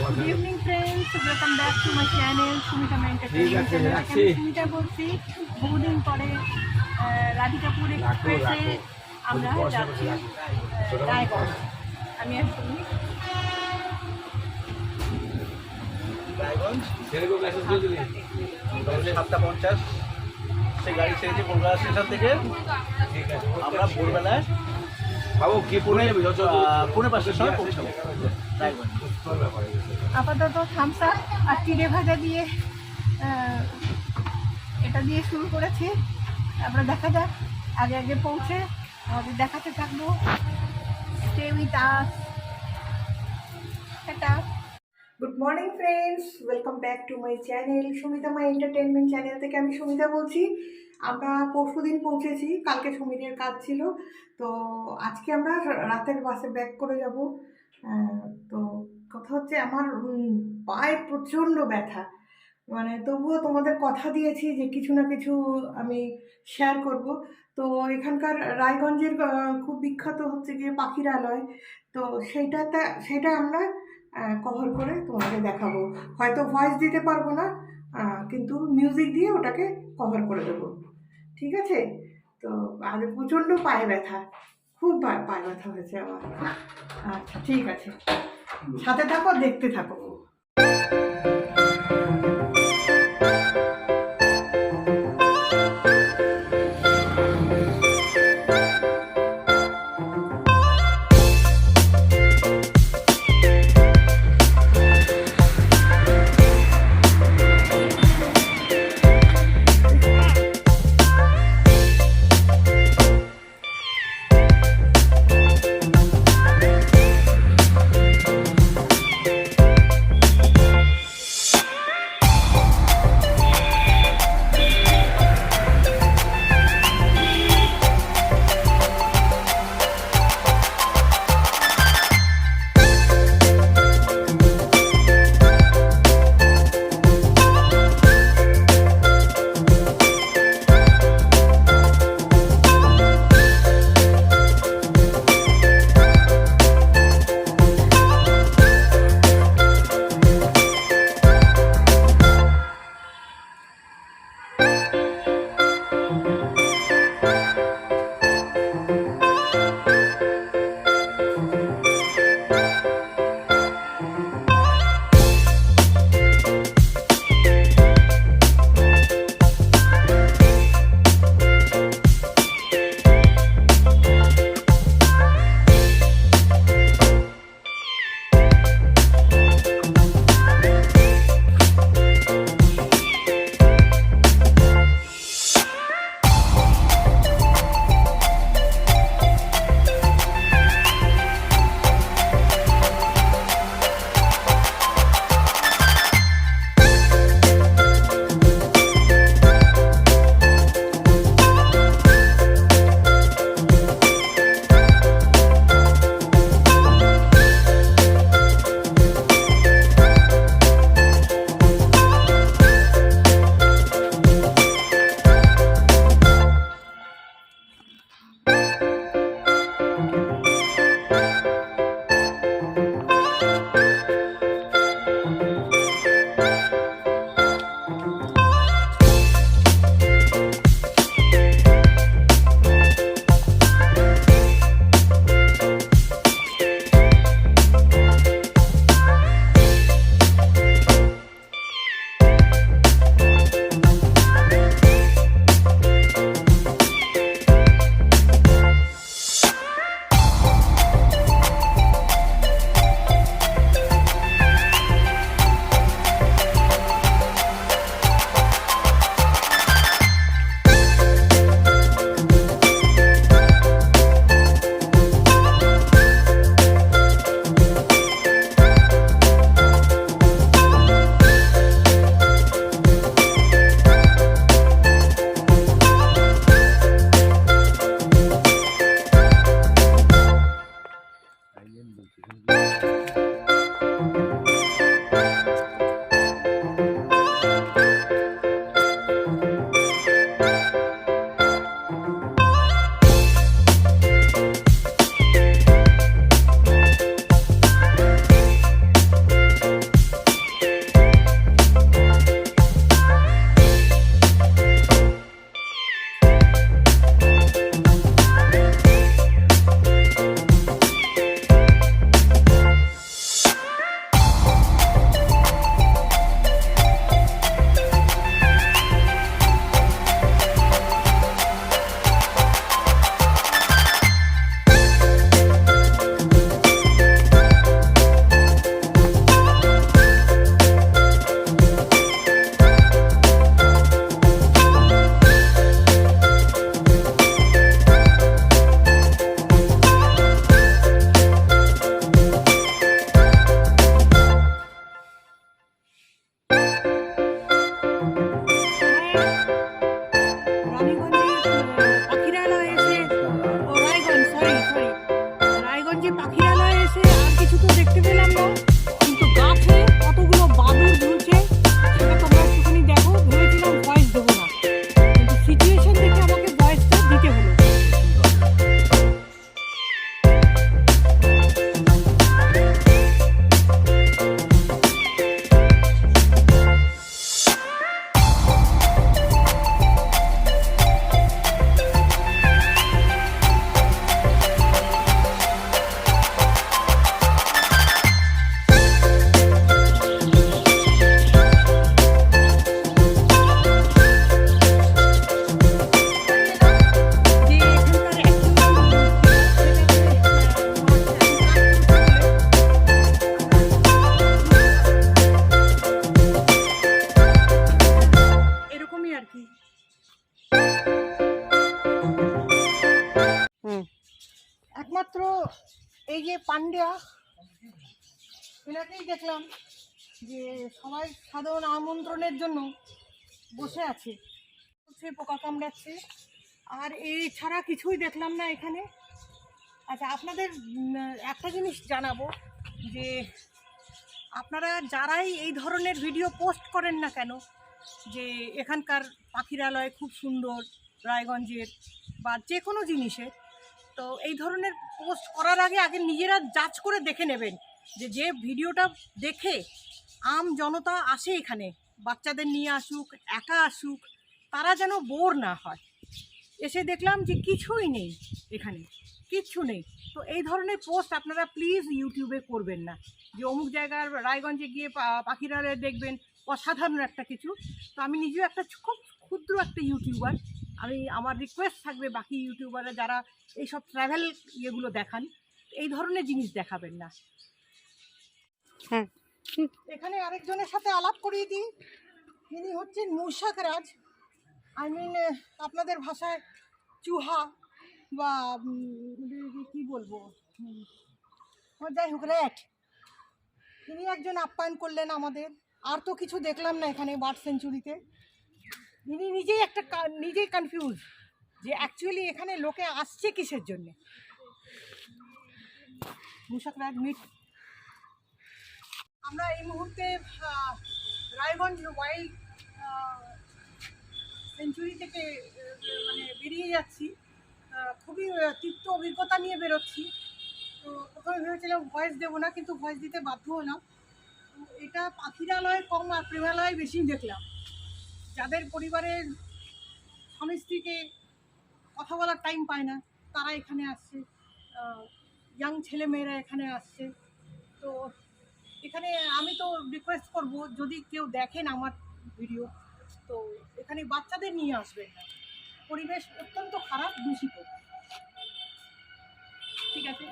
Good evening friends welcome back to my channel Sumita mental রাখছি। সুমিতা বলছি। বহুদিন পরে আহ, রাধিকাপুর এক্সপ্রেসে আমরা যাচ্ছি রায়গঞ্জ আমি আর তুমি সাতটা পঞ্চাশ। সে গাড়ি ছেড়েছে কলকাতা স্টেশন থেকে। ঠিক আছে। আমরা ভোরবেলায় বাবু কি পৌনে পাঁচটার সময় পৌঁছাবো। রায়গঞ্জ। আপাতত থামসা আর চিড়ে ভাজা দিয়ে এটা দিয়ে শুরু করেছি। তারপরে দেখা যাক, আগে আগে পৌঁছে আমাদের দেখাতে থাকব। Good morning friends welcome back to my channel Sumita my entertainment channel থেকে আমি সুমিতা বলছি। আমরা পরশু দিন পৌঁছেছি, কালকে সুমিতের কাজ ছিল। তো আজকে আমরা রাতের বাসে ব্যাক করে যাব। তো কথা হচ্ছে আমার পায়ে প্রচণ্ড ব্যথা। মানে তবুও তোমাদের কথা দিয়েছি যে কিছু না কিছু আমি শেয়ার করব। তো এখানকার রায়গঞ্জের খুব বিখ্যাত হচ্ছে গিয়ে পাখিরালয়। তো সেইটাতে সেটা আমরা কভার করে তোমাকে দেখাবো। হয়তো ভয়েস দিতে পারব না কিন্তু মিউজিক দিয়ে ওটাকে কভার করে দেবো। ঠিক আছে? তো আর প্রচণ্ড পায়ে ব্যথা। খুব পায়ে ব্যথা হয়েছে আমার। আচ্ছা ঠিক আছে। সাথে থাকো দেখতে থাকো। পান্ডিয়া। এনাকেই দেখলাম যে সবাই সাধারণ আমন্ত্রণের জন্য বসে আছে। হচ্ছে পোকা কামড়াচ্ছে। আর এই ছাড়া কিছুই দেখলাম না এখানে। আচ্ছা আপনাদের একটা জিনিস জানাব যে আপনারা যারাই এই ধরনের ভিডিও পোস্ট করেন না কেন, যে এখানকার পাখিরালয় খুব সুন্দর, রায়গঞ্জের বা যে কোনো জিনিসের তো এই ধরনের পোস্ট করার আগে আগে নিজেরা যাচ করে দেখে নেবেন যে যে ভিডিওটা দেখে আম জনতা আসে এখানে। বাচ্চাদের নিয়ে আসুক, একা আসুক, তারা যেন বোর না হয়। এসে দেখলাম যে কিছুই নেই এখানে, কিচ্ছু নেই। তো এই ধরনের পোস্ট আপনারা প্লিজ ইউটিউবে করবেন না। যে অমুক জায়গার রায়গঞ্জে গিয়ে পা- পাখিরালয় দেখবেন, অসাধারণ একটা কিছু। তো আমি নিজেও একটা খুব ক্ষুদ্র একটা ইউটিউবার আমি আমার রিকোয়েস্ট থাকবে বাকি ইউটিউবাররা যারা এইসব ট্রাভেল ইয়েগুলো দেখান এই ধরনের জিনিস দেখাবেন না। হ্যাঁ। এখানে আরেকজনের সাথে আলাপ করিয়ে দিই। তিনি হচ্ছেন মুশাক রাজ। আই মিন আপনাদের ভাষায় চুহা বা কি বলব? যাই হোক র্যাট তিনি একজন আপ্যায়ন করলেন আমাদের। আর তো কিছু দেখলাম না এখানে বার্ড সেঞ্চুরিতে ইনি নিজেই একটা নিজেই কনফিউজ যে অ্যাকচুয়ালি এখানে লোকে আসছে কিসের জন্যে? মুশাক রাজ মিট আমরা এই মুহূর্তে রায়গঞ্জ ওয়াইল্ড সেঞ্চুরি থেকে মানে বেরিয়ে যাচ্ছি। খুবই তিক্ত অভিজ্ঞতা নিয়ে বেরোচ্ছি। তো প্রথমে ভেবেছিলাম ভয়েস দেবো না, কিন্তু ভয়েস দিতে বাধ্য হলাম। এটা পাখিরালয় কম আর প্রেমালয় বেশি দেখলাম। যাদের পরিবারের স্বামী স্ত্রীকে কথা বলার টাইম পায় না, তারা এখানে আসছে। ইয়াং ছেলেমেয়েরা এখানে আসছে। তো এখানে আমি তো রিকোয়েস্ট করব, যদি কেউ দেখেন আমার ভিডিও তো এখানে বাচ্চাদের নিয়ে আসবেন পরিবেশ অত্যন্ত খারাপ, দূষিত। ঠিক আছে?